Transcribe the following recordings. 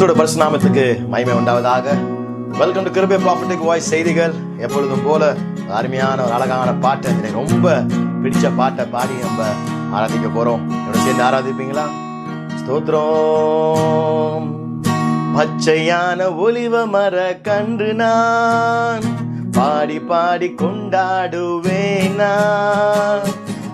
கர்த்தரோட பரிசுநாமத்துக்கு மகிமை உண்டாவதாக. Welcome to Kirubai prophetic voice செய்திகள். எப்பொழுதும் போல அருமையான ஒரு அழகான பாட்டு. எனக்கு ரொம்ப பிடிச்ச பாட்டை பாடி நம்ம ஆராதிக்க போறோம். என்னோட சேர்ந்து ஆராதிப்பீங்களா? ஸ்தோத்திரம். பச்சையான ஒலிவ மர கன்று நான் பாடி பாடி கொண்டாடுவேன் நான்.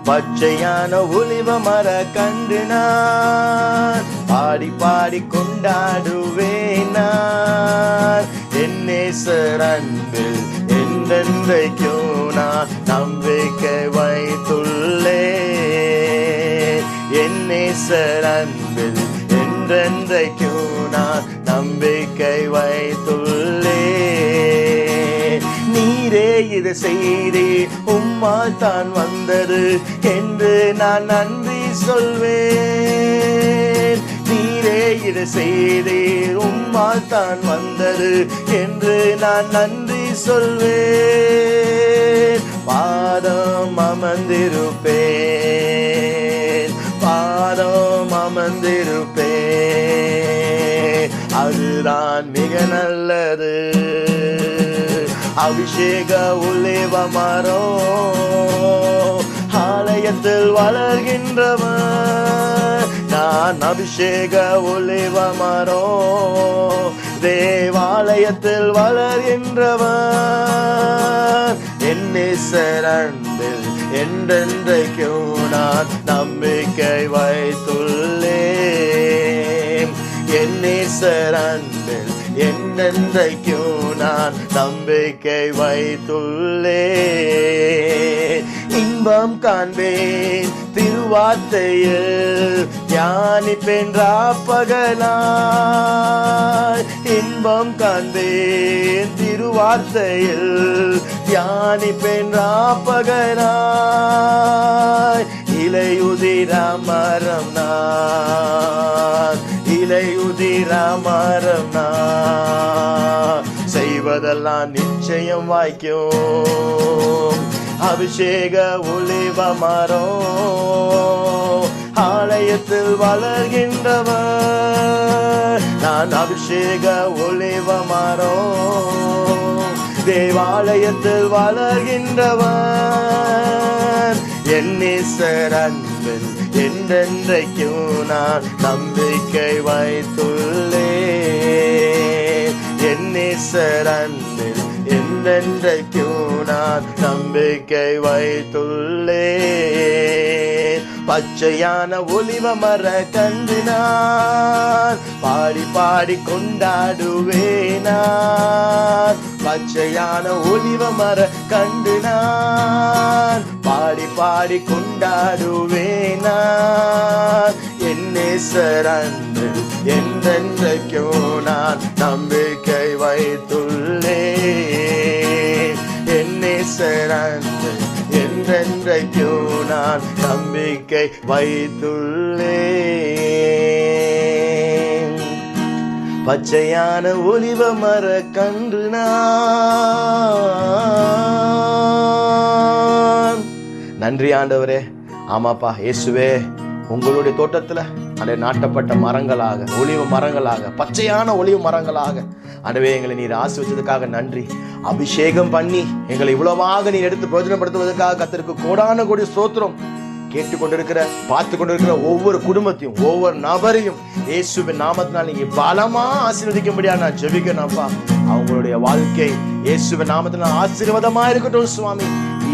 பச்சையான ஒளிவ மர கண்டு நான் பாடி பாடி கொண்டாடுவேன் நான் என் நேசர் அன்பில் என்றென்றைக்கும் நான் நம்பிக்கை வைத்துள்ளே. என் நேசர் அன்பில் என்றென்றைக்கும் நான் நம்பிக்கை வைத்துள்ளே. நீரே இது செய்தே. உம்மால் தான் வந்தது என்று நான் நன்றி சொல்வேன். நீரே இது செய்தே. உம்மால் தான் வந்தது என்று நான் நன்றி சொல்வேன். பாதம் அமர்ந்திருப்பேன். பாதம் அமர்ந்திருப்பேன். அதுதான் மிக நல்லது. அபிஷேக உலேவ மரம் ஆலயத்தில் வளர்கின்றவன் நான் அபிஷேக ஒளிவ மரம் தேவாலயத்தில் வளர்கின்றவன் என்னை சரண்டில் என்றென்றைக்கும் நான் நம்பிக்கை வைத்துள்ளேன். என்னை சரண்டில் என்னென்றைக்கும் நான் நம்பிக்கை வைத்துள்ளேன். இன்பம் காண்பேன் திருவார்த்தையில் ஞானிப்பேன் ராப்பகலாய் இன்பம் காண்பேன் திருவார்த்தையில் ஞானிப்பேன் ராப்பகலாய் இலையுதிர மரம் நான் இலையுதிராமரம் நான் செய்வதெல்லாம் நிச்சயம் வாய்க்கும். அபிஷேக ஒளிவ மரம் ஆலயத்தில் வளர்கின்றவர். நான் அபிஷேக ஒளிவ மரம் தேவாலயத்தில் வளர்கின்றவர். என் அன்பில் என்றென்றைக்கும் நான் நம்பிக்கை வைத்துள்ளேன். என் என்றென்றைக்கும் நான் நம்பிக்கை வைத்துள்ளேன். பச்சையான ஒளிவ மர கந்தினார் பாடி பாடி கொண்டாடுவேனார். பச்சையான ஒளிவ மர கண்டினார் பாடி பாடி கொண்டாடுவேனான் என்னே சரன்று என்றென்றைக்கும் நான் நம்பிக்கை வைத்துள்ளே என்னே சரந்து என்றென்றைக்கோ நான் நம்பிக்கை வைத்துள்ளே பச்சையான ஒலிவ மர கன்று நான் நன்றி ஆண்டவரே. ஆமாப்பா இயேசுவே உங்களுடைய தோட்டத்தில் அடைய நாட்டப்பட்ட மரங்களாக ஒளிவு மரங்களாக பச்சையான ஒளிவு மரங்களாக. அடவே எங்களை நீர் ஆசிர்வச்சதுக்காக நன்றி. அபிஷேகம் பண்ணி எங்களை இவ்வளவாக நீர் எடுத்து பிரயோஜனப்படுத்துவதற்காக கத்திற்கு கோடான கோடி ஸ்தோத்திரம். கேட்டுக்கொண்டிருக்கிற பார்த்து கொண்டிருக்கிற ஒவ்வொரு குடும்பத்தையும் ஒவ்வொரு நபரையும் இயேசுவின் நாமத்தினால் நீங்க பலமா ஆசீர்வதிக்கும்படியா நான் ஜெபிக்கிறேன்ப்பா அவங்களுடைய வாழ்க்கை இயேசுவின் நாமத்தினால் ஆசீர்வாதமா இருக்கட்டும் சுவாமி.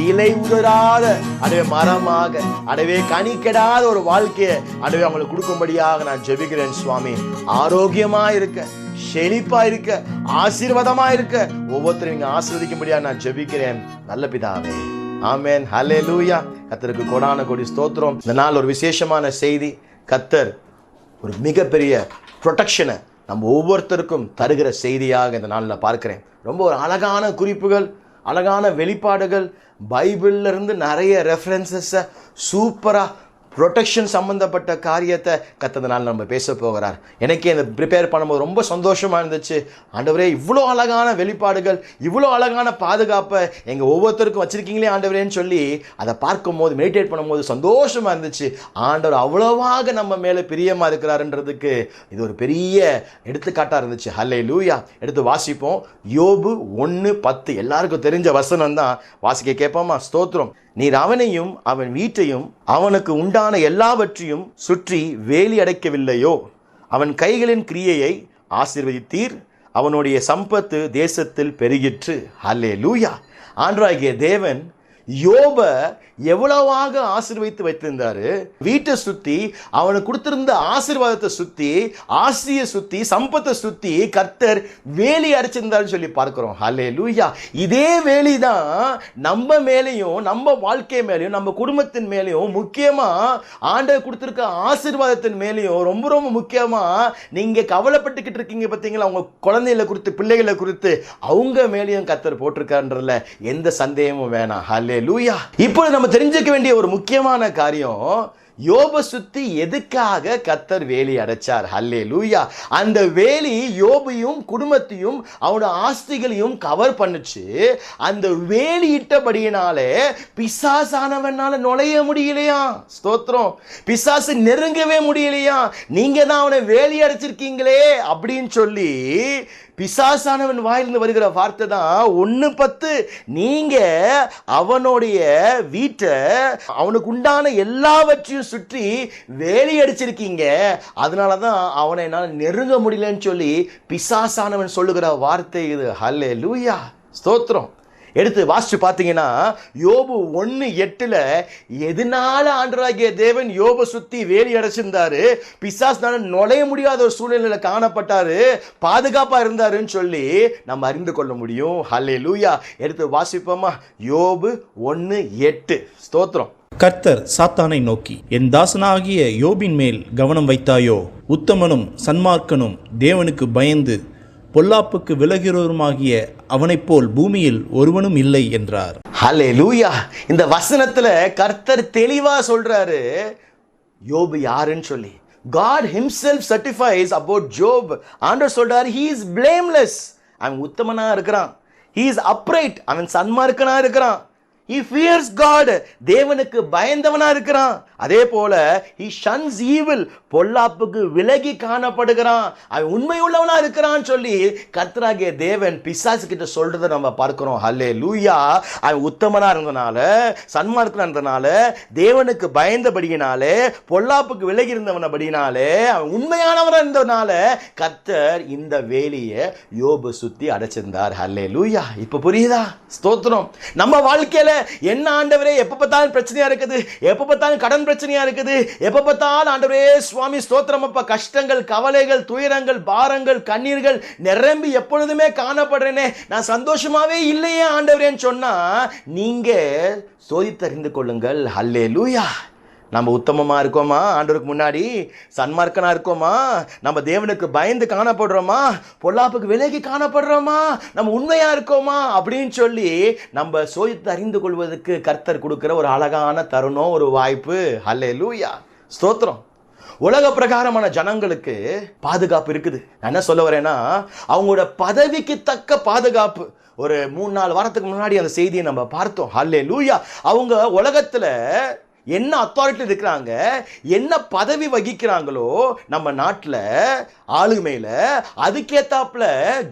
இலை உதராத அடவே மரமாக அடவே கனி கெடாத ஒரு வாழ்க்கையை அடவே அவங்களுக்கு கொடுக்கும்படியாக நான் ஜெபிக்கிறேன் சுவாமி. ஆரோக்கியமா இருக்க செழிப்பா இருக்க ஆசீர்வாதமா இருக்க ஒவ்வொருத்தரும் நீங்க ஆசீர்வதிக்கும்படியா நான் ஜெபிக்கிறேன். நல்ல பிதாவே. ஆமேன். ஹலே லூயா கத்தருக்கு கொடான கொடி ஸ்தோத்திரம். இந்த நாள் ஒரு விசேஷமான செய்தி. கத்தர் ஒரு மிகப்பெரிய ப்ரொடெக்ஷனை நம்ம ஒவ்வொருத்தருக்கும் தருகிற செய்தியாக இந்த நாளில் பார்க்குறேன். ரொம்ப ஒரு அழகான குறிப்புகள் அழகான வெளிப்பாடுகள் பைபிள்ல இருந்து நிறைய ரெஃபரன்சஸை சூப்பராக ப்ரொடெக்ஷன் சம்மந்தப்பட்ட காரியத்தை கத்ததுனால நம்ம பேச போகிறார். எனக்கே இந்த ப்ரிப்பேர் பண்ணும்போது ரொம்ப சந்தோஷமாக இருந்துச்சு. ஆண்டவரே இவ்வளோ அழகான வெளிப்பாடுகள் இவ்வளோ அழகான பாதுகாப்பை எங்கள் ஒவ்வொருத்தருக்கும் வச்சுருக்கீங்களே ஆண்டவரேன்னு சொல்லி அதை பார்க்கும்போது மெடிடேட் பண்ணும்போது சந்தோஷமாக இருந்துச்சு. ஆண்டவர் அவ்வளோவாக நம்ம மேலே பிரியமாக இருக்கிறாருன்றதுக்கு இது ஒரு பெரிய எடுத்துக்காட்டாக இருந்துச்சு. ஹல்லே லூயா எடுத்து வாசிப்போம். யோபு ஒன்று பத்து. எல்லாருக்கும் தெரிஞ்ச வசனம் தான். வாசிக்க கேட்போமா? ஸ்தோத்திரம். நீர் அவனையும் அவன் வீட்டையும் அவனுக்கு உண்டான எல்லாவற்றையும் சுற்றி வேலி அடைக்கவில்லையோ? அவன் கைகளின் கிரியையை ஆசிர்வதித்தீர். அவனுடைய சம்பத்து தேசத்தில் பெருகிற்று. அல்லே லூயா ஆண்டராகிய தேவன் யோப எவ்வளவாக ஆசீர்வதித்து வைத்திருந்தாரு? வீட்டை சுத்தி அவனுக்கு கொடுத்திருந்த ஆசீர்வாதத்தை சுத்தி ஆசிரியை சுத்தி சம்பத்தை சுத்தி கர்த்தர் வேலி அரைச்சிருந்தாருன்னு சொல்லி பார்க்கிறோம். ஹலே லூயா இதே வேலி தான் நம்ம மேலேயும் நம்ம வாழ்க்கை மேலேயும் நம்ம குடும்பத்தின் மேலேயும் முக்கியமா ஆண்டவர் கொடுத்திருக்க ஆசீர்வாதத்தின் மேலேயும் ரொம்ப ரொம்ப முக்கியமா நீங்க கவலைப்பட்டுக்கிட்டு இருக்கீங்க பார்த்தீங்களா? உங்க குழந்தைகளை குறித்து பிள்ளைகளை குறித்து அவங்க மேலேயும் கர்த்தர் போட்டிருக்கான்றதுல எந்த சந்தேகமும் வேணாம். ஹலே லூயா இப்போ நம்ம தெரிஞ்சுக்க வேண்டிய ஒரு முக்கியமான காரியம் யோப சுத்தி எதுக்காக கத்தர் வேலி அடைச்சார்? ஹல்லே லூயா அந்த வேலி யோபையும் குடும்பத்தையும் அவனோட ஆஸ்திகளையும் கவர் பண்ணுச்சு. அந்த வேலி இட்டபடியினாலே பிசாசானவனால நுழைய முடியலையா? ஸ்தோத்திரம். பிசாசு நெருங்கவே முடியலையா? நீங்க தான் அவனை வேலி அடைச்சிருக்கீங்களே அப்படின்னு சொல்லி பிசாசானவன் வாயிலிருந்து வருகிற வார்த்தை தான் ஒன்று பத்து. நீங்கள் அவனுடைய வீட்டை அவனுக்கு உண்டான எல்லாவற்றையும் சுற்றி வேலி அடிச்சிருக்கீங்க. அதனால தான் அவனை என்னால் நெருங்க முடியலன்னு சொல்லி பிசாசானவன் சொல்லுகிற வார்த்தை இது. ஹல்லே லூயா ஸ்தோத்திரம். எடுத்து வாசிச்சு பார்த்தீங்கன்னா யோபு ஒன்று எட்டில் எதனால ஆண்டராகிய தேவன் யோபை சுற்றி வேலி அடைச்சிருந்தாரு? பிசாஸ்னால நுழைய முடியாத ஒரு சூழ்நிலையில் காணப்பட்டாரு. பாதுகாப்பாக இருந்தாருன்னு சொல்லி நம்ம அறிந்து கொள்ள முடியும். ஹலே லூயா எடுத்து வாசிப்போமா? யோபு ஒன்று எட்டு. ஸ்தோத்திரம். கர்த்தர் சாத்தானை நோக்கி என் தாசனாகிய யோபின் மேல் கவனம் வைத்தாயோ? உத்தமனும் சன்மார்க்கனும் தேவனுக்கு பயந்து பொல்லாப்புக்கு விலகிறவருமாகிய அவனைப் போல் பூமியில் ஒருவனும் இல்லை என்றார். ஹலே லூயா இந்த வசனத்துல கர்த்தர் தெளிவா சொல்றாரு. யோபு யாருன்னு சொல்லி. God himself certifies about Job ஆண்டவர் சொல்றாரு ஹீ இஸ் பிளேம்லெஸ் அவன் உத்தமனா இருக்கிறான். ஹீ இஸ் அப்ரைட் அவன் சன்மார்க்கனா இருக்கிறான். He fears God. தேவனுக்கு பயந்தவனா இருக்கிறான். அதே போல ஹி ஷன்ஸ் ஈவில் பொல்லாப்புக்கு விலகி காணப்படுகிறான். அவன் உண்மை உள்ளவனா இருக்கிறான்னு சொல்லி கத்ராகிய தேவன் பிசாசு கிட்ட சொல்றதை நம்ம பார்க்கிறோம். ஹல்லே லூயா அவன் உத்தமனா இருந்தனால சன்மார்க்கனா இருந்தனால தேவனுக்கு பயந்தபடியினாலே பொல்லாப்புக்கு விலகி இருந்தவனபடினாலே அவன் உண்மையானவனா இருந்தனால கத்தர் இந்த வேலியை யோபு சுத்தி அடைச்சிருந்தார். ஹல்லே லூயா இப்போ புரியுதா? ஸ்தோத்திரம். நம்ம வாழ்க்கையில என்ன ஆண்டவரே எப்போ பார்த்தாலும் பிரச்சனையா இருக்குது? எப்ப பார்த்தாலும் கடன் பிரச்சனையா இருக்குது? எப்போ பார்த்தாலும் ஆண்டவரே சுவாமி ஸ்தோத்திரம் அப்பா. கஷ்டங்கள் கவலைகள் துயரங்கள் பாரங்கள் கண்ணீர்கள் நிரம்பி எப்பொழுதுமே காணப்படுறேனே. நான் சந்தோஷமாவே இல்லையே ஆண்டவரேன்னு சொன்னா நீங்க சோதித்தறிந்து கொள்ளுங்கள். ஹல்லே லூயா நம்ம உத்தமமாக இருக்கோமா? ஆண்டவருக்கு முன்னாடி சன்மார்க்கனாக இருக்கோமா? நம்ம தேவனுக்கு பயந்து காணப்படுறோமா? பொல்லாப்புக்கு விலகி காணப்படுறோமா? நம்ம உண்மையாக இருக்கோமா? அப்படின்னு சொல்லி நம்ம சோதித்து அறிந்து கொள்வதற்கு கர்த்தர் கொடுக்குற ஒரு அழகான தருணம் ஒரு வாய்ப்பு. அல்லே லூயா ஸ்தோத்திரம். உலக பிரகாரமான ஜனங்களுக்கு பாதுகாப்பு இருக்குது. நான் என்ன சொல்ல வரேன்னா அவங்களோட பதவிக்கு தக்க பாதுகாப்பு. ஒரு மூணு நாலு வாரத்துக்கு முன்னாடி அந்த செய்தியை நம்ம பார்த்தோம். ஹல்லே லூயா அவங்க உலகத்தில் என்ன அத்தாரிட்டி இருக்கிறாங்க? என்ன பதவி வகிக்கிறாங்களோ நம்ம நாட்டில் ஆளுமையில் அதுக்கேத்தாப்புல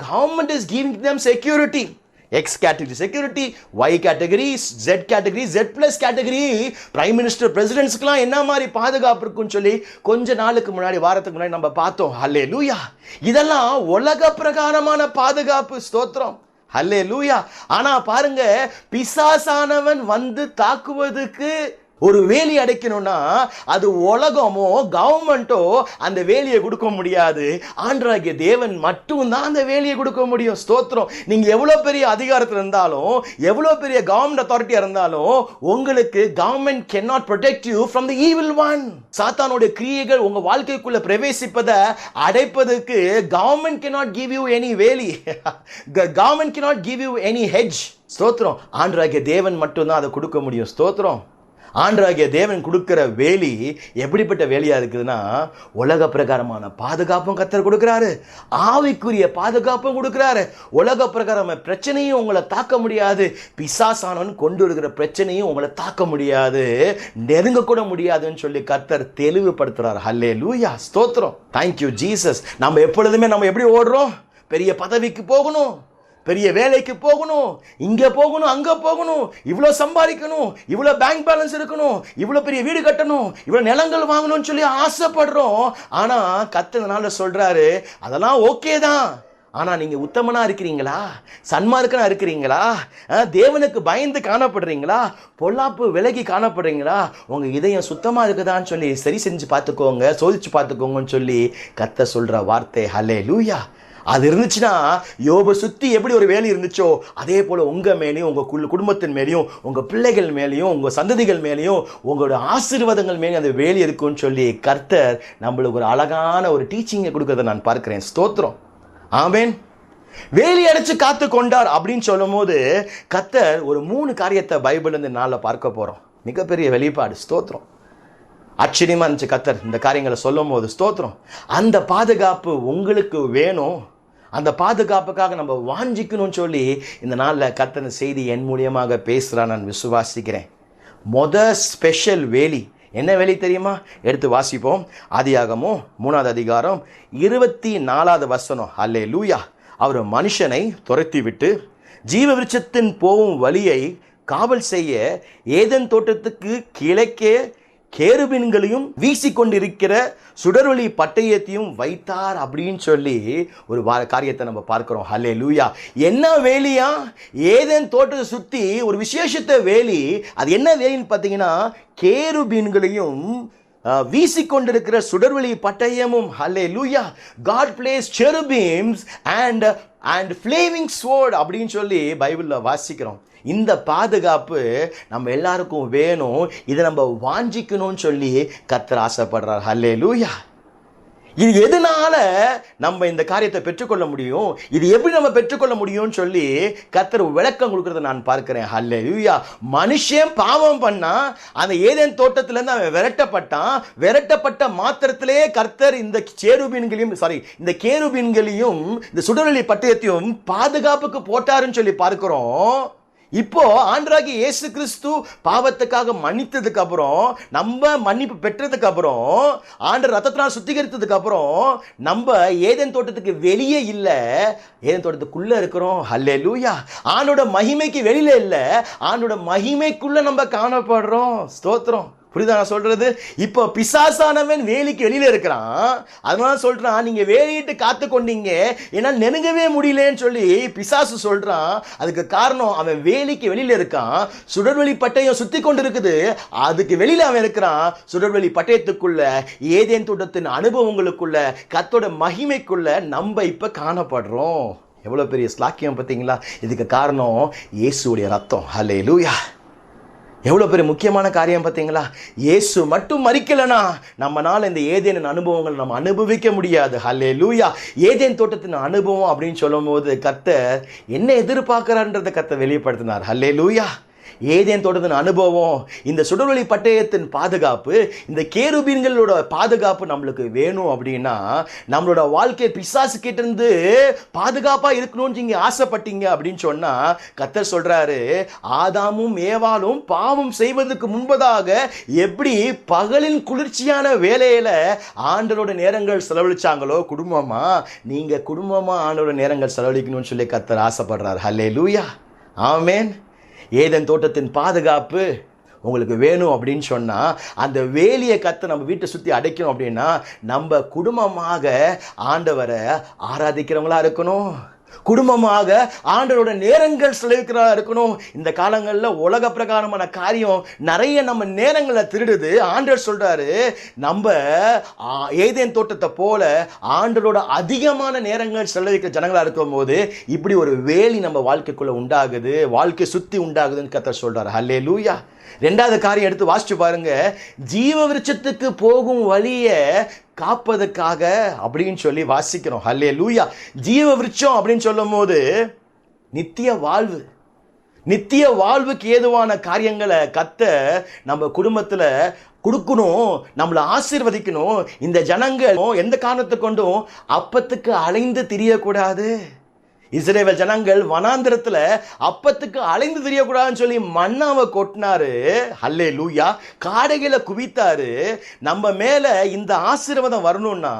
government is giving them security X category security Y category Z category Z plus category prime minister பிரசிடென்ட்ஸ்க்குலாம் என்ன மாதிரி பாதுகாப்பு இருக்குன்னு சொல்லி கொஞ்ச நாளுக்கு முன்னாடி வாரத்துக்கு முன்னாடி நம்ம பார்த்தோம். ஹல்லே லூயா இதெல்லாம் உலக பிரகாரமான பாதுகாப்பு ஸ்தோத்திரம். ஹல்லே லூயா ஆனால் பாருங்க பிசாசானவன் வந்து தாக்குவதுக்கு ஒரு வேலி அடைக்கணும்னா அது உலகமோ கவர்மெண்ட்டோ அந்த வேலியை கொடுக்க முடியாது. ஆண்டராகிய தேவன் மட்டும்தான் அந்த வேலியை கொடுக்க முடியும். ஸ்தோத்திரம். நீங்கள் எவ்வளோ பெரிய அதிகாரத்தில் இருந்தாலும் எவ்வளோ பெரிய கவர்மெண்ட் அத்தாரிட்டியாக இருந்தாலும் உங்களுக்கு government can not protect you from the evil one சாத்தானுடைய கிரியைகள் உங்கள் வாழ்க்கைக்குள்ளே பிரவேசிப்பதை அடைப்பதற்கு government can not give you any வேலி. Government can not give you any hedge ஸ்தோத்திரம். ஆண்டராகிய தேவன் மட்டும்தான் அதை கொடுக்க முடியும். ஸ்தோத்திரம். ஆண்டராகிய தேவன் கொடுக்குற வேலி எப்படிப்பட்ட வேலையாக இருக்குதுன்னா உலக பிரகாரமான பாதுகாப்பும் கத்தர் கொடுக்குறாரு. ஆவிக்குரிய பாதுகாப்பும் கொடுக்குறாரு. உலக பிரகாரமான பிரச்சனையும் உங்களை தாக்க முடியாது. பிசாசானவன் கொண்டு வருகிற பிரச்சனையும் உங்களை தாக்க முடியாது. நெருங்கக்கூட முடியாதுன்னு சொல்லி கத்தர் தெளிவுபடுத்துகிறார் ஹல்லே லூயா ஸ்தோத்திரம் தேங்க்யூ ஜீசஸ் நம்ம எப்பொழுதுமே நம்ம எப்படி ஓடுறோம்? பெரிய பதவிக்கு போகணும். பெரிய வேலைக்கு போகணும் இங்கே போகணும் அங்கே போகணும் இவ்வளோ சம்பாதிக்கணும் இவ்வளோ பேங்க் பேலன்ஸ் இருக்கணும் இவ்வளோ பெரிய வீடு கட்டணும் இவ்வளோ நிலங்கள் வாங்கணும்னு சொல்லி ஆசைப்படுறோம். ஆனால் கத்தனால சொல்கிறாரு அதெல்லாம் ஓகே தான். ஆனால் நீங்கள் உத்தமனாக இருக்கிறீங்களா? சன்மார்க்கனாக இருக்கிறீங்களா? தேவனுக்கு பயந்து காணப்படுறீங்களா? பொல்லாப்பு விலகி காணப்படுறீங்களா? உங்கள் இதயம் சுத்தமாக இருக்குதான்னு சொல்லி சரி செஞ்சு பார்த்துக்கோங்க சோதிச்சு பார்த்துக்கோங்கன்னு சொல்லி கத்த சொல்கிற வார்த்தை ஹலே லூயா அது இருந்துச்சுன்னா யோபை சுற்றி எப்படி ஒரு வேலை இருந்துச்சோ அதே போல் உங்கள் மேலேயும் உங்கள் குழு குடும்பத்தின் மேலேயும் உங்கள் பிள்ளைகள் மேலேயும் உங்கள் சந்ததிகள் மேலேயும் உங்களோட ஆசீர்வாதங்கள் மேலேயும் அந்த வேலி இருக்குன்னு சொல்லி கர்த்தர் நம்மளுக்கு ஒரு அழகான ஒரு டீச்சிங்கை கொடுக்கறத நான் பார்க்குறேன். ஸ்தோத்திரம். ஆமேன். வேலி அடைச்சு காத்து கொண்டார் அப்படின்னு சொல்லும்போது கர்த்தர் ஒரு மூணு காரியத்தை பைபிள் இந்த நாளில் பார்க்க போகிறோம் மிகப்பெரிய வெளிப்பாடு. ஸ்தோத்திரம். ஆச்சரியமாக இருந்துச்சு கத்தர் இந்த காரியங்களை சொல்லும் போது ஸ்தோத்திரம். அந்த பாதுகாப்பு உங்களுக்கு வேணும். அந்த பாதுகாப்புக்காக நம்ம வாஞ்சிக்கணும்னு சொல்லி இந்த நாளில் கத்தன செய்தி என் மூலியமாக பேசுகிறா நான் விசுவாசிக்கிறேன். மொத ஸ்பெஷல் வேலி. என்ன வேலி தெரியுமா? எடுத்து வாசிப்போம். ஆதியாகமோ மூணாவது அதிகாரம் இருபத்தி நாலாவது வசனம். அல்லே லூயா அவர் மனுஷனை துரத்தி விட்டு ஜீவ விருட்சத்தின் போகும் வழியை காவல் செய்ய ஏதன் தோட்டத்துக்கு கிழக்கே கேருபின்களையும் வீசிக்கொண்டிருக்கிற சுடர்வழி பட்டயத்தையும் வைத்தார் அப்படின்னு சொல்லி ஒரு காரியத்தை நம்ம பார்க்குறோம். ஹலே லூயா என்ன வேலியா? ஏதேன் தோட்டத்தை சுற்றி ஒரு விசேஷத்தை வேலி. அது என்ன வேலின்னு பார்த்தீங்கன்னா கேருபீன்களையும் வீசிக்கொண்டிருக்கிற சுடர்வழி பட்டயமும். Hallelujah God places cherubims and and flaming sword அப்படின்னு சொல்லி பைபிளில் வாசிக்கிறோம். இந்த பாதுகாப்பு நம்ம எல்லாருக்கும் வேணும். இதை நம்ம வாஞ்சிக்கணும்னு சொல்லி கத்தர் ஆசைப்படுறார். ஹல்லே லூயா இது எதனால நம்ம இந்த காரியத்தை பெற்றுக்கொள்ள முடியும்? இது எப்படி நம்ம பெற்றுக்கொள்ள முடியும்னு சொல்லி கத்தர் விளக்கம் கொடுக்கறத நான் பார்க்கிறேன். ஹல்லே லூயா மனுஷன் பாவம் பண்ணா அந்த ஏதேன் தோட்டத்திலேருந்து அவன் விரட்டப்பட்டான். விரட்டப்பட்ட மாத்திரத்திலே கர்த்தர் இந்த சேருபீன்களையும் சாரி இந்த கேருபீன்களையும் இந்த சுடரொளி பட்டயத்தையும் பாதுகாப்புக்கு போட்டாருன்னு சொல்லி பார்க்கிறோம். இப்போ ஆண்டராகி இயேசு கிறிஸ்து பாவத்துக்காக மன்னித்ததுக்கு அப்புறம் நம்ம மன்னிப்பு பெற்றதுக்கு அப்புறம் ஆண்டர் ரத்தத்தினால் சுத்திகரித்ததுக்கு அப்புறம் நம்ம ஏதேன் தோட்டத்துக்கு வெளியே இல்லை ஏதேன் தோட்டத்துக்குள்ள இருக்கிறோம். ஹல்லே லூயா ஆண்டோட மகிமைக்கு வெளியில இல்லை ஆண்டோட மகிமைக்குள்ள நம்ம காணப்படுறோம். ஸ்தோத்திரம். புரியுதா நான் சொல்கிறது இப்போ பிசாசானவன் வேலிக்கு வெளியில் இருக்கிறான். அதனால சொல்கிறான் நீங்கள் வேலியிட்டு காத்து கொண்டீங்க. என்னால் நெருங்கவே முடியலன்னு சொல்லி பிசாசு சொல்கிறான் அதுக்கு காரணம் அவன் வேலிக்கு வெளியில் இருக்கான். சுடர்வெளி பட்டயம் சுற்றி கொண்டு இருக்குது அதுக்கு வெளியில் அவன் இருக்கிறான். சுடர்வெளி பட்டயத்துக்குள்ள ஏதேன் தோட்டத்தின் அனுபவங்களுக்குள்ள கத்தோட மகிமைக்குள்ள நம்ம இப்போ காணப்படுறோம். எவ்வளோ பெரிய ஸ்லாக்கியம் பார்த்தீங்களா? இதுக்கு காரணம் இயேசுடைய ரத்தம். ஹலே லூயா எவ்வளோ பெரிய முக்கியமான காரியம் பார்த்தீங்களா? இயேசு மட்டும் மறிக்கலனா நம்மனால் இந்த ஏதேனின் அனுபவங்கள் நம்ம அனுபவிக்க முடியாது. ஹல்லே லூயா ஏதேன் தோட்டத்தின் அனுபவம் அப்படின்னு சொல்லும்போது கத்தை என்ன எதிர்பார்க்குறான்றதை கத்தை வெளிப்படுத்தினார். ஹல்லே லூயா ஏதேன் தோட்டத்தின் அனுபவம் இந்த சுடர்வழி பட்டயத்தின் பாதுகாப்பு இந்த கேருபீன்களோட பாதுகாப்பு நம்மளுக்கு வேணும் அப்படின்னா நம்மளோட வாழ்க்கை பிசாசு கிட்ட இருந்து பாதுகாப்பாக இருக்கணும்னு நீங்க ஆசைப்பட்டீங்க அப்படின்னு சொன்னா கத்தர் சொல்றாரு ஆதாமும் ஏவாளும் பாவம் செய்வதற்கு முன்பதாக எப்படி பகலின் குளிர்ச்சியான வேலையில ஆண்டரோட நேரங்கள் செலவழிச்சாங்களோ குடும்பமா நீங்க குடும்பமா ஆண்டோட நேரங்கள் செலவழிக்கணும்னு சொல்லி கத்தர் ஆசைப்படுறாரு. ஹல்லே லூயா ஆமேன் ஏதன் தோட்டத்தின் பாதுகாப்பு உங்களுக்கு வேணும் அப்படின்னு சொன்னால் அந்த வேலியை கற்று நம்ம வீட்டை சுற்றி அடைக்கணும் அப்படின்னா நம்ம குடும்பமாக ஆண்டவரை ஆராதிக்கிறவங்களா இருக்கணும். குடும்பமாக ஆண்டரோட நேரங்கள் செலவிக்கிறா இருக்கணும். இந்த காலங்களில் உலக பிரகாரமான காரியம் நிறைய நம்ம நேரங்களை திருடுது. ஆண்டர் சொல்கிறாரு நம்ம ஏதேன் தோட்டத்தை போல ஆண்டரோட அதிகமான நேரங்கள் செலவிக்கிற ஜனங்களா இருக்கும் போது இப்படி ஒரு வேலி நம்ம வாழ்க்கைக்குள்ளே உண்டாகுது. வாழ்க்கை சுற்றி உண்டாகுதுன்னு கத்த சொல்றாரு. ஹல்லே லூயா ரெண்டாவது காரியம் எடுத்து வாசிச்சு பாருங்க. ஜீவ விருட்சத்துக்கு போகும் வழியை காப்பதற்காக அப்படின்னு சொல்லி வாசிக்கிறோம். ஹல்லே லூயா ஜீவ விருட்சம் அப்படின்னு சொல்லும் போது நித்திய வாழ்வு. நித்திய வாழ்வுக்கு ஏதுவான காரியங்களை கத்த நம்ம குடும்பத்தில் கொடுக்கணும் நம்மளை ஆசீர்வதிக்கணும். இந்த ஜனங்கள் எந்த காரணத்தை கொண்டும் அப்பத்துக்கு அலைந்து தெரியக்கூடாது. இஸ்ரேல் ஜனங்கள் வனாந்திரத்துல அப்பத்துக்கு அலைந்து தெரியக்கூடாதுன்னு சொல்லி மண்ணாவை கொட்டினாரு. ஹல்லே லூயா காடைகளை குவித்தாரு. நம்ம மேல இந்த ஆசீர்வாதம் வரணும்னா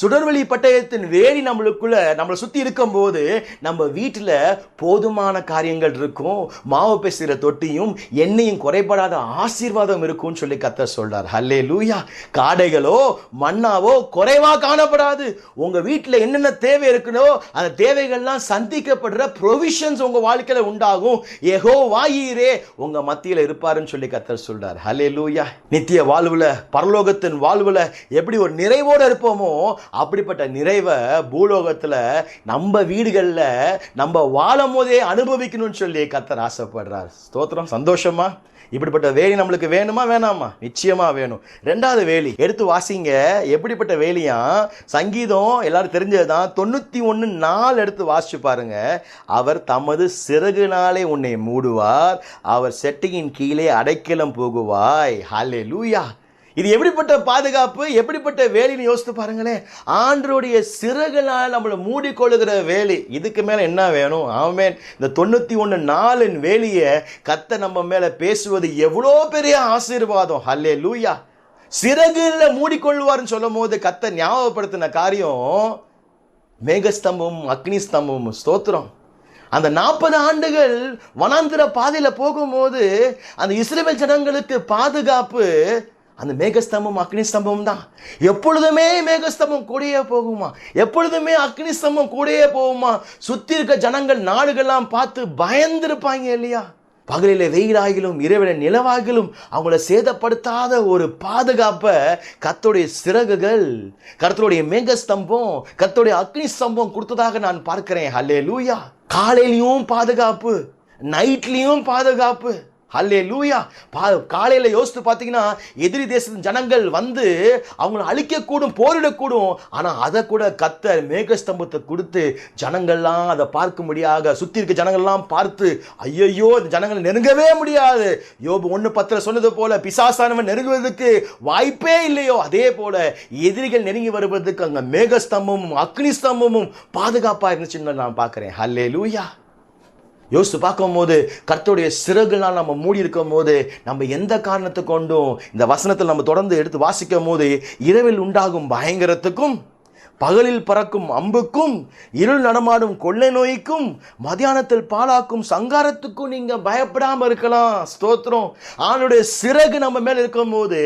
சுடர்வெளி பட்டயத்தின் வேலி நம்மளுக்குள்ள நம்மளை சுத்தி இருக்கும்போது நம்ம வீட்டில் போதுமான காரியங்கள் இருக்கும். மாவு பேசுகிற தொட்டியும் எண்ணெயும் குறைபடாத ஆசீர்வாதம் இருக்கும்னு சொல்லி கத்த சொல்றார். ஹல்லே லூயா காடைகளோ மண்ணாவோ குறைவா காணப்படாது. உங்க வீட்டில் என்னென்ன தேவை இருக்குனோ அந்த தேவைகள்லாம் சந்திக்கப்படுற ப்ரொவிஷன்ஸ் உங்கள் வாழ்க்கையில் உண்டாகும். எகோ வாயீரே உங்கள் மத்தியில் இருப்பாருன்னு சொல்லி கத்தர் சொல்கிறார் ஹலே லூயா நித்திய வாழ்வில் பரலோகத்தின் வாழ்வில் எப்படி ஒரு நிறைவோடு இருப்போமோ அப்படிப்பட்ட நிறைவை பூலோகத்தில் நம்ம வீடுகளில் நம்ம வாழும் போதே அனுபவிக்கணும்னு சொல்லி கத்தர் ஆசைப்படுறார். ஸ்தோத்திரம். சந்தோஷமா? இப்படிப்பட்ட வேலி நம்மளுக்கு வேணுமா வேணாமா? நிச்சயமாக வேணும். ரெண்டாவது வேலி எடுத்து வாசிங்க. எப்படிப்பட்ட வேலியா? சங்கீதம் எல்லாரும் தெரிஞ்சதுதான். தொண்ணூற்றி ஒன்று நாலு எடுத்து வாசிச்சு பாருங்க. அவர் தமது சிறகுனாலே உன்னை மூடுவார். அவர் செட்டியின் கீழே அடைக்கலம் போகுவாய். ஹலே லூயா இது எப்படிப்பட்ட பாதுகாப்பு? எப்படிப்பட்ட வேலின்னு யோசித்து பாருங்களேன். ஆண்டருடைய சிறகுனால் நம்மளை மூடிக்கொள்ளுகிற வேலி. இதுக்கு மேலே என்ன வேணும்? ஆமேன். இந்த தொண்ணூற்றி ஒன்று நாலின் வேலியை கத்த நம்ம மேலே பேசுவது எவ்வளோ பெரிய ஆசீர்வாதம். ஹல்லே லூயா சிறகுல மூடிக்கொள்வார்னு சொல்லும் போது கத்த ஞாபகப்படுத்தின காரியம் மேகஸ்தம்பம் அக்னி ஸ்தம்பம் ஸ்தோத்திரம். அந்த நாற்பது ஆண்டுகள் வனாந்திர பாதையில் போகும்போது அந்த இஸ்ரேல் ஜனங்களுக்கு பாதுகாப்பு அந்த மேகஸ்தம்பம் அக்னிஸ்தம்பம் தான். எப்பொழுதுமே மேகஸ்தம்பம் கூடயே போகுமா? எப்பொழுதுமே அக்னி ஸ்தம்பம் கூடயே போகுமா? சுற்றி இருக்க ஜனங்கள் நாடுகள்லாம் பார்த்து பயந்துருப்பாங்க இல்லையா? பகலில் வெயிலாகிலும் இரவில நிலவாகிலும் அவங்கள சேதப்படுத்தாத ஒரு பாதுகாப்பை கத்தோடைய சிறகுகள் கர்த்தருடைய மேகஸ்தம்பம் கத்தோடைய அக்னி ஸ்தம்பம் கொடுத்ததாக நான் பார்க்கிறேன். ஹல்லே லூயா காலையிலையும் பாதுகாப்பு நைட்லேயும் பாதுகாப்பு. ஹல்லே லூயா பா காலையில் யோசித்து பார்த்தீங்கன்னா எதிரி தேசத்தின் ஜனங்கள் வந்து அவங்கள அழிக்கக்கூடும் போரிடக்கூடும். ஆனால் அதை கூட கத்த மேகஸ்தம்பத்தை கொடுத்து ஜனங்கள்லாம் அதை பார்க்க முடியாத சுற்றி இருக்க ஜனங்கள்லாம் பார்த்து ஐயையோ இந்த ஜனங்கள் நெருங்கவே முடியாது. யோபு ஒன்று பத்தில் சொன்னது போல பிசாசானவன் நெருங்குவதற்கு வாய்ப்பே இல்லையோ. அதே போல எதிரிகள் நெருங்கி வருவதற்கு அங்கே மேகஸ்தம்பமும் அக்னி ஸ்தம்பமும் பாதுகாப்பாக இருந்துச்சுன்னு நான் பார்க்குறேன். ஹல்லே லூயா யோசித்து பார்க்கும்போது கர்த்தருடைய சிறகுலாம் நம்ம மூடி இருக்கும் போது நம்ம எந்த காரணத்தை கொண்டும் இந்த வசனத்தில் நம்ம தொடர்ந்து எடுத்து வாசிக்கும் போது இரவில் உண்டாகும் பயங்கரத்துக்கும் பகலில் பறக்கும் அம்புக்கும் இருள் நடமாடும் கொள்ளை நோய்க்கும் மதியானத்தில் பாலாக்கும் சங்காரத்துக்கும் நீங்க பயப்படாமல் இருக்கலாம். ஸ்தோத்திரம். ஆணுடைய சிறகு நம்ம மேல இருக்கும் போது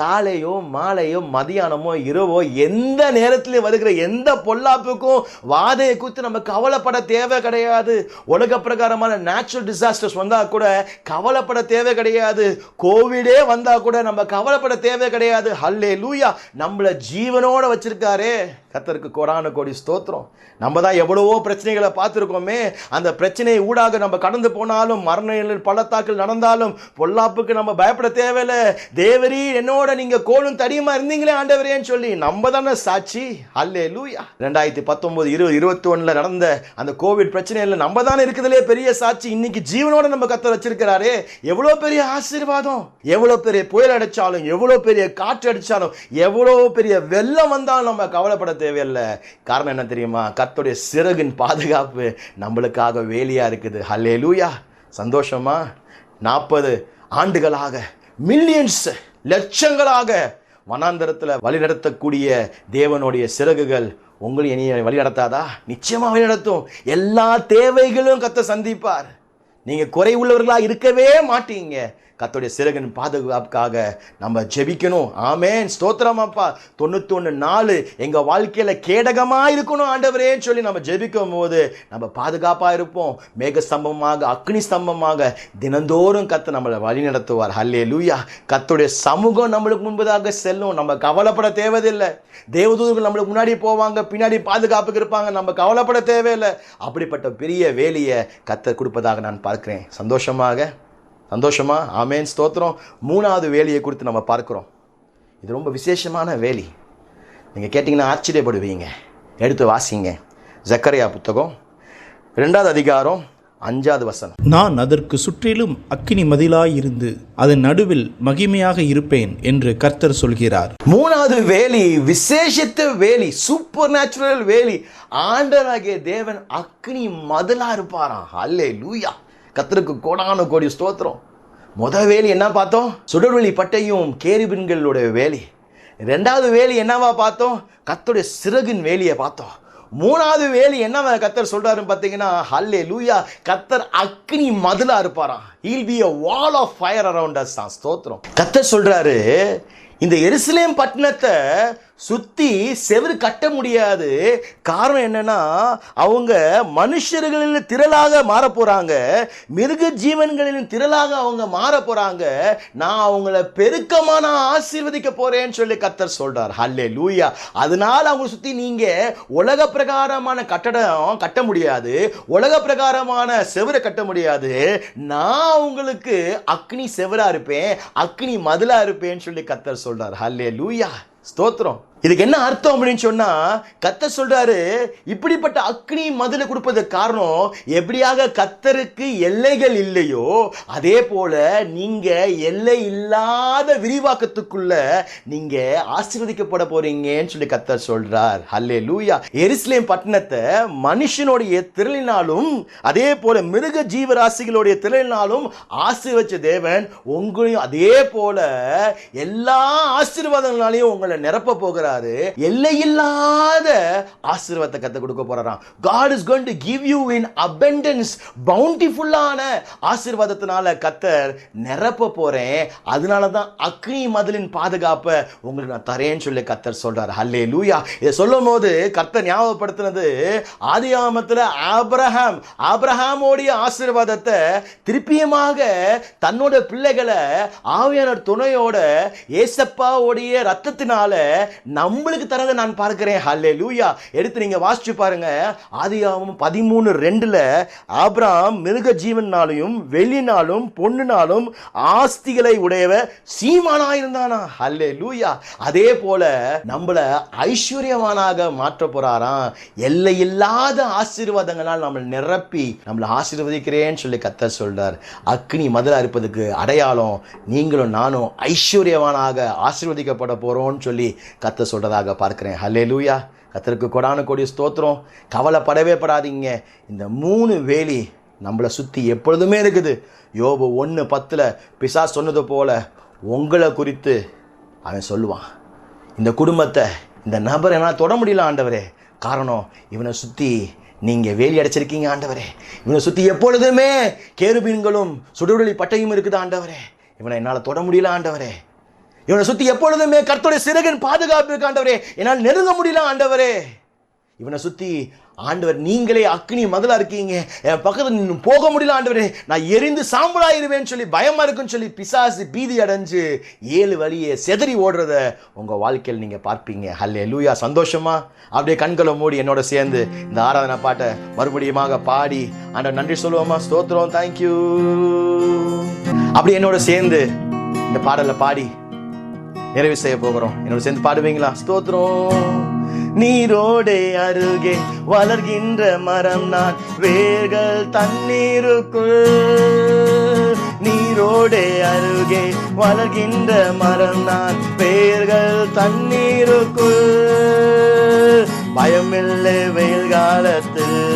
காலையோ மாலையோ மதியானமோ இரவோ எந்த நேரத்திலையும் வருகிற எந்த பொல்லாப்புக்கும் வாதையை குறித்து நம்ம கவலைப்பட தேவை கிடையாது. உலக பிரகாரமான நேச்சுரல் டிசாஸ்டர்ஸ் வந்தா கூட கவலைப்பட தேவை கிடையாது. கோவிடே வந்தா கூட நம்ம கவலைப்பட தேவை கிடையாது. ஹல்லே லூயா நம்மளை ஜீவனோட வச்சிருக்காரே. கத்தருக்கு கோடான கோடி ஸ்தோத்திரம். நம்ம தான் எவ்வளவோ பிரச்சனைகளை பார்த்துருக்கோமே அந்த பிரச்சனையை ஊடாக நம்ம கடந்து போனாலும் மரணங்களில் பள்ளத்தாக்கள் நடந்தாலும் பொல்லாப்புக்கு நம்ம பயப்பட தேவையில்லை. தேவரி என்னோட நீங்கள் கோலும் தடியுமா இருந்தீங்களே ஆண்டவரேன்னு சொல்லி நம்ம தானே சாட்சி. அல்லே லூயா ரெண்டாயிரத்தி பத்தொம்போது இருபது இருபத்தி ஒன்றில் நடந்த அந்த கோவிட் பிரச்சனையில் நம்ம தானே இருக்கிறதுலே பெரிய சாட்சி. இன்னைக்கு ஜீவனோட நம்ம கத்த வச்சிருக்கிறாரே. எவ்வளோ பெரிய ஆசீர்வாதம். எவ்வளோ பெரிய புயல் அடித்தாலும் எவ்வளோ பெரிய காற்று அடித்தாலும் எவ்வளோ பெரிய வெள்ளம் வந்தாலும் நம்ம கவலைப்பட தேவையில்லை. காரணம் என்ன தெரியுமா? கத்துடைய சிறகின் பாதுகாப்பு நம்மளுக்காக வேலியா இருக்குது. ஹல்லே லூயா சந்தோஷமா? நாற்பது ஆண்டுகளாக மில்லியன்ஸ் லட்சங்களாக வனாந்தரத்தில் வழிநடத்தக்கூடிய தேவனுடைய சிறகுகள் உங்களை இனி வழிநடத்தாதா? நிச்சயமாக வழிநடத்தும். எல்லா தேவைகளும் கத்த சந்திப்பார். நீங்க குறை உள்ளவர்களா இருக்கவே மாட்டீங்க. கத்தோடைய சிறகன் பாதுகாப்புக்காக நம்ம ஜெபிக்கணும். ஆமேன். ஸ்தோத்திரம் அப்பா. தொண்ணூத்தொன்று நாலு எங்கள் வாழ்க்கையில் கேடகமாக இருக்கணும் ஆண்டவரேன்னு சொல்லி நம்ம ஜெபிக்கும் போது நம்ம பாதுகாப்பாக இருப்போம். மேக ஸ்தம்பமாக அக்னி ஸ்தம்பமாக தினந்தோறும் கத்த நம்மளை வழி நடத்துவார் ஹல்லே லூயா கத்தோடைய சமூகம் நம்மளுக்கு முன்பதாக செல்லும். நம்ம கவலைப்பட தேவையில்லை. தேவதூதர்கள் நம்மளுக்கு முன்னாடி போவாங்க பின்னாடி பாதுகாப்புக்கு இருப்பாங்க. நம்ம கவலைப்பட தேவையில்லை. அப்படிப்பட்ட பெரிய வேலையை கத்த கொடுப்பதாக நான் பார்க்குறேன். சந்தோஷமாக. சந்தோஷமா? ஆமேன். ஸ்தோத்திரம். மூணாவது வேலையை குறித்து நம்ம பார்க்குறோம். இது ரொம்ப விசேஷமான வேலி. நீங்கள் கேட்டிங்கன்னா ஆச்சரியப்படுவீங்க. எடுத்து வாசிங்க. ஜக்கரையா புத்தகம் ரெண்டாவது அதிகாரம் அஞ்சாவது வசனம். நான் அதற்கு சுற்றிலும் அக்கினி மதிலாயிருந்து அதன் நடுவில் மகிமையாக இருப்பேன் என்று கர்த்தர் சொல்கிறார். மூணாவது வேலி விசேஷித்த வேலி சூப்பர் நேச்சுரல் வேலி. ஆண்டராகிய தேவன் அக்னி மதிலா இருப்பாராம் அல்லே லூயா கத்தருக்கு கோடான கோடி ஸ்தோத்திரம். முத வேலி என்ன பார்த்தோம்? சுடர்வெளி பட்டையும் கேரிபின்களோட வேலி. ரெண்டாவது வேலி என்னவா பார்த்தோம்? கத்தருடைய சிறகின் வேலியை பார்த்தோம். மூணாவது வேலி என்னவா கத்தர் சொல்கிறாருன்னு பார்த்தீங்கன்னா ஹல்லே லூயா கத்தர் அக்னி மதுலா இருப்பாராம். He'll be a wall of fire around us தான் ஸ்தோத்திரம். கத்தர் சொல்றாரு இந்த எருசலேம் பட்டணத்தை சுற்றி செவுரு கட்ட முடியாது. காரணம் என்னன்னா அவங்க மனுஷர்களின் திரளாக மாற போகிறாங்க மிருக ஜீவன்களின் திரளாக அவங்க மாற போகிறாங்க நான் அவங்கள பெருக்கமாக நான் ஆசீர்வதிக்க போகிறேன்னு சொல்லி கத்தர் சொல்கிறார் ஹல்லே லூயா அதனால் அவங்க சுற்றி நீங்கள் உலக பிரகாரமான கட்டடம் கட்ட முடியாது. உலக பிரகாரமான செவரை கட்ட முடியாது. நான் உங்களுக்கு அக்னி செவராக இருப்பேன். அக்னி மதிலாக இருப்பேன்னு சொல்லி கத்தர் சொல்கிறார் ஹல்லே லூயா ஸ்தோத்திரம். இதுக்கு என்ன அர்த்தம் அப்படின்னு சொன்னா கத்தர் சொல்றாரு இப்படிப்பட்ட அக்னி மதில கொடுப்பதற்கு காரணம் எப்படியாக கத்தருக்கு எல்லைகள் இல்லையோ அதே போல நீங்கள் எல்லை இல்லாத விரிவாக்கத்துக்குள்ள நீங்க ஆசீர்வதிக்கப்பட போறீங்கன்னு சொல்லி கத்தர் சொல்கிறார் ஹல்லே லூயா எரிஸ்லேம் பட்டணத்தை மனுஷனுடைய திரளினாலும் அதே போல மிருக ஜீவராசிகளுடைய திரளினாலும் ஆசீர்வச்ச தேவன் உங்களையும் அதே போல எல்லா ஆசீர்வாதங்களாலையும் உங்களை நிரப்ப போகிறார். போறாரு எல்லையில்லாத ஆசீர்வாதத்தை கத்து கொடுக்க போறாராம். God is going to give you in abundance பவுண்டிஃபுல்லான ஆசீர்வாதத்தினால கத்தர் நிரப்ப போறேன். அதனால தான் அக்னி மதிலின் பாதுகாப்பை உங்களுக்கு நான் தரேன்னு சொல்லி கத்தர் சொல்றாரு. ஹல்லே லூயா இதை சொல்லும் போது கத்தர் ஞாபகப்படுத்தினது ஆதி ஆமத்தில் ஆப்ரஹாம் ஆப்ரஹாமோடைய ஆசீர்வாதத்தை திருப்பியமாக தன்னோட பிள்ளைகளை ஆவியானவர் துணையோட ஏசப்பாவுடைய ரத்தத்தினால நம்மளுக்கு தரதை நான் பார்க்கிறேன். ஹல்லே லூயா எடுத்து நீங்க வாசிச்சு பாருங்க. ஆதியாவும் பதிமூணு ரெண்டுல ஆப்ராம் மிருக ஜீவனாலையும் வெள்ளினாலும் பொண்ணுனாலும் ஆஸ்திகளை உடையவ சீமானா இருந்தானா? ஹல்லே லூயா அதே போல நம்மள ஐஸ்வர்யவானாக மாற்ற போறாராம். எல்லை இல்லாத ஆசீர்வாதங்களால் நம்மளை நிரப்பி நம்மளை ஆசீர்வதிக்கிறேன்னு சொல்லி கத்தர் சொல்றார். அக்னி மதுரா இருப்பதுக்கு அடையாளம் நீங்களும் நானும் ஐஸ்வர்யவானாக ஆசீர்வதிக்கப்பட போறோம்னு சொல்லி கத்த சொல்கிறதாக பார்க்குறேன். ஹலே லூயா கத்தருக்கு கொடான கொடி ஸ்தோத்திரம். கவலைப்படவே படாதீங்க. இந்த மூணு வேலி நம்மளை சுற்றி எப்பொழுதுமே இருக்குது. யோபு ஒன்று பத்தில் பிசா சொன்னது போல உங்களை குறித்து அவன் சொல்லுவான். இந்த குடும்பத்தை இந்த நபரை என்னால் தொட முடியல ஆண்டவரே. காரணம் இவனை சுற்றி நீங்கள் வேலி அடைச்சிருக்கீங்க ஆண்டவரே. இவனை சுற்றி எப்பொழுதுமே கேருபீன்களும் சுடுவெளி பட்டையும் இருக்குது ஆண்டவரே. இவனை என்னால் தொட முடியல ஆண்டவரே. இவனை சுற்றி எப்பொழுதுமே கர்த்தருடைய சிறகின் பாதுகாப்பு இருக்கு ஆண்டவரே. என்னால் நெருங்க முடியல ஆண்டவரே. இவனை சுற்றி ஆண்டவர் நீங்களே அக்னி மதலா இருக்கீங்க. என் பக்கத்தில் நின்னு போக முடியல ஆண்டவரே. நான் எரிந்து சாம்பலாயிருவேன்னு சொல்லி பயமா இருக்குன்னு சொல்லி பிசாசு பீதி அடைஞ்சு ஏழு வழியை செதறி ஓடுறத உங்க வாழ்க்கையில் நீங்க பார்ப்பீங்க. ஹல்லே லூயா சந்தோஷமா? அப்படியே கண்களை மூடி என்னோட சேர்ந்து இந்த ஆராதனை பாட்டை மறுபடியுமாக பாடி ஆண்டவர் நன்றி சொல்லுவோமா? ஸ்தோத்திரம். தேங்க்யூ அப்படி என்னோட சேர்ந்து இந்த பாடலை பாடி நிறைவு செய்ய போகிறோம். என்னோட சேர்ந்து பாடுவீங்களா? ஸ்தோத்திரம். நீரோடே அருகே வளர்கின்ற மரம் நான் வேர்கள் தண்ணீருக்குள். நீரோடே அருகே வளர்கின்ற மரம் நான் வேர்கள் தண்ணீருக்குள். பயமில்லை வெயில் காலத்தில்.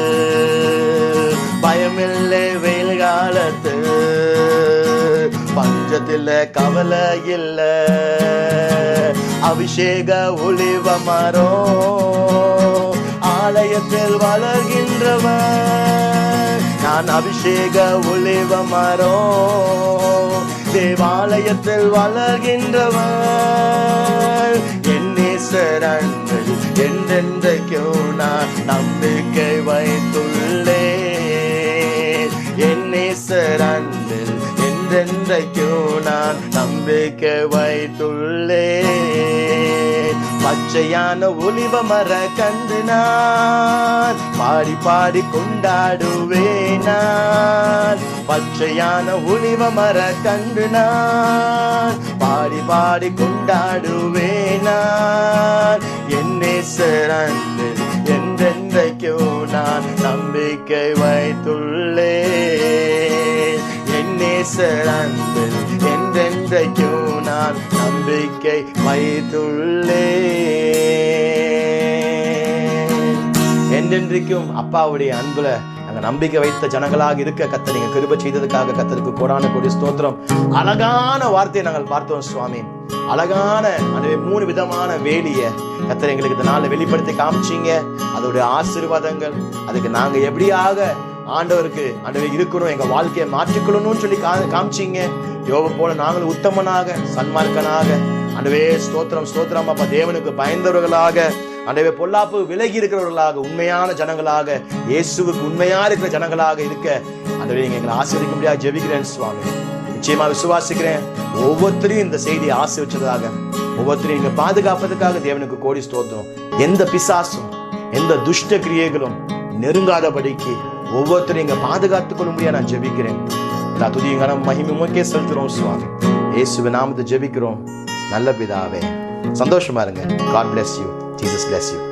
பயமில்லை மனதில் கவலை இல்லை. அபிஷேக ஒளிவ மரம் ஆலயத்தில் வளர்கின்றவன் நான் அபிஷேக ஒளிவ மரம் தேவாலயத்தில் வளர்கின்றவன் என்னே நேசரன்கள் என்றென்றைக்கோ நான் நம்பிக்கை வைத்துள்ளே என்னே சரண் என்றென்றைக்கும் நான் நம்பிக்கை வைத்துள்ளே பச்சையான ஒளிவ மர கண்டு நான் பாடி பாடி கொண்டாடுவேன் நான் பச்சையான ஒளிவ மர கண்டு நான் பாடி பாடி கொண்டாடுவேன் நான் என் நேசரன்கள் என்றென்றைக்கும் நான் நம்பிக்கை வைத்துள்ளேன். என் என்றென்றைக்கும் நான் நம்பிக்கை வைத்துள்ளே. என்றென்றைக்கும் அப்பாவுடைய அன்புல நாங்கள் நம்பிக்கை வைத்த ஜனங்களாக இருக்க கத்த நீங்க கிருப செய்ததுக்காக கத்தருக்கு கோடான கொடி ஸ்தோத்திரம். அழகான வார்த்தையை நாங்கள் பார்த்தோம் சுவாமி. அழகான அந்த மூணு விதமான வேலிய கத்தர் எங்களுக்கு இந்த நாளில் வெளிப்படுத்தி காமிச்சீங்க. அதோடைய ஆசீர்வாதங்கள் அதுக்கு நாங்க எப்படியாக ஆண்டவருக்கு ஆண்டவர் இருக்கணும் எங்க வாழ்க்கையை மாற்றிக்கொள்ளணும்னு சொல்லி கா- காமிச்சீங்க. யோக போல நாங்களும் உத்தமனாக சன்மார்க்கனாக. ஆண்டவே ஸ்தோத்திரம் ஸ்தோத்திரம் அப்பா தேவனுக்கு பயந்தவர்களாக. ஆண்டவே பொல்லாப்பு விலகி இருக்கிறவர்களாக உண்மையான ஜனங்களாக இயேசுவுக்கு உண்மையா இருக்கிற ஜனங்களாக இருக்க. ஆண்டவே நீங்க எங்களை ஆசீர்வதிக்க முடியாது ஜெபிக்கிறேன் சுவாமி. நிச்சயமா விசுவாசிக்கிறேன். ஒவ்வொருத்தரையும் இந்த செய்தியை ஆசீர்வச்சதாக ஒவ்வொருத்தரையும் இங்க பாதுகாப்பதற்காக தேவனுக்கு கோடி ஸ்தோத்திரம். எந்த பிசாசும் எந்த துஷ்ட கிரியைகளும் நெருங்காதபடிக்கு ஒவ்வொருத்தரும் இங்க பாதுகாத்துக் முடியா நான் ஜெபிக்கிறேன். எல்லா துதியும் கனம் மகிமை உமக்கே செலுத்துறோம் சுவாமி. இயேசுவின் நாமத்தை ஜெபிக்கிறோம். நல்ல பிதாவே சந்தோஷமா இருங்க. God bless you Jesus bless you